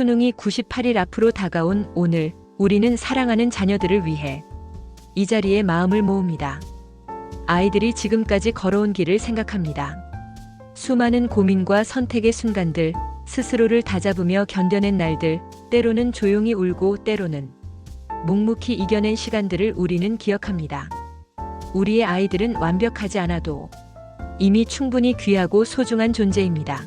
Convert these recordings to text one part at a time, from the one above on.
수능이 98일 앞으로 다가온 오늘 우리는 사랑하는 자녀들을 위해 이 자리에 마음을 모읍니다. 아이들이 지금까지 걸어온 길을 생각합니다. 수많은 고민과 선택의 순간들, 스스로를 다잡으며 견뎌낸 날들, 때로는 조용히 울고 때로는 묵묵히 이겨낸 시간들을 우리는 기억합니다. 우리의 아이들은 완벽하지 않아도 이미 충분히 귀하고 소중한 존재입니다.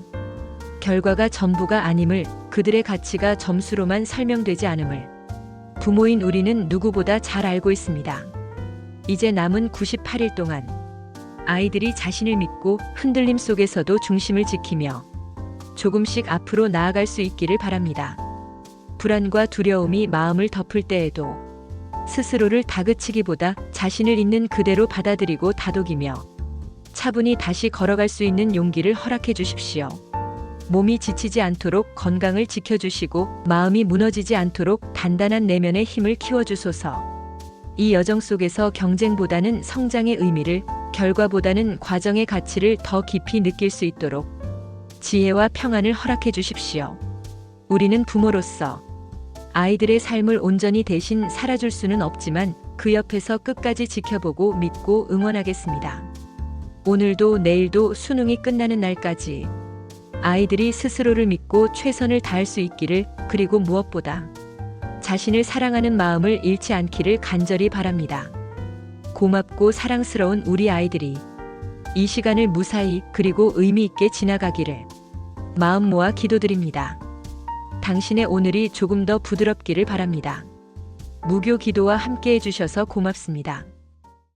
결과가 전부가 아님을 그들의 가치가 점수로만 설명되지 않음을 부모인 우리는 누구보다 잘 알고 있습니다. 이제 남은 98일 동안 아이들이 자신을 믿고 흔들림 속에서도 중심을 지키며 조금씩 앞으로 나아갈 수 있기를 바랍니다. 불안과 두려움이 마음을 덮을 때에도 스스로를 다그치기보다 자신을 있는 그대로 받아들이고 다독이며 차분히 다시 걸어갈 수 있는 용기를 허락해 주십시오. 몸이 지치지 않도록 건강을 지켜주시고 마음이 무너지지 않도록 단단한 내면의 힘을 키워주소서. 이 여정 속에서 경쟁보다는 성장의 의미를, 결과보다는 과정의 가치를 더 깊이 느낄 수 있도록 지혜와 평안을 허락해 주십시오. 우리는 부모로서 아이들의 삶을 온전히 대신 살아줄 수는 없지만 그 옆에서 끝까지 지켜보고 믿고 응원하겠습니다. 오늘도 내일도 수능이 끝나는 날까지 아이들이 스스로를 믿고 최선을 다할 수 있기를 그리고 무엇보다 자신을 사랑하는 마음을 잃지 않기를 간절히 바랍니다. 고맙고 사랑스러운 우리 아이들이 이 시간을 무사히 그리고 의미 있게 지나가기를 마음 모아 기도드립니다. 당신의 오늘이 조금 더 부드럽기를 바랍니다. 무교 기도와 함께 해주셔서 고맙습니다.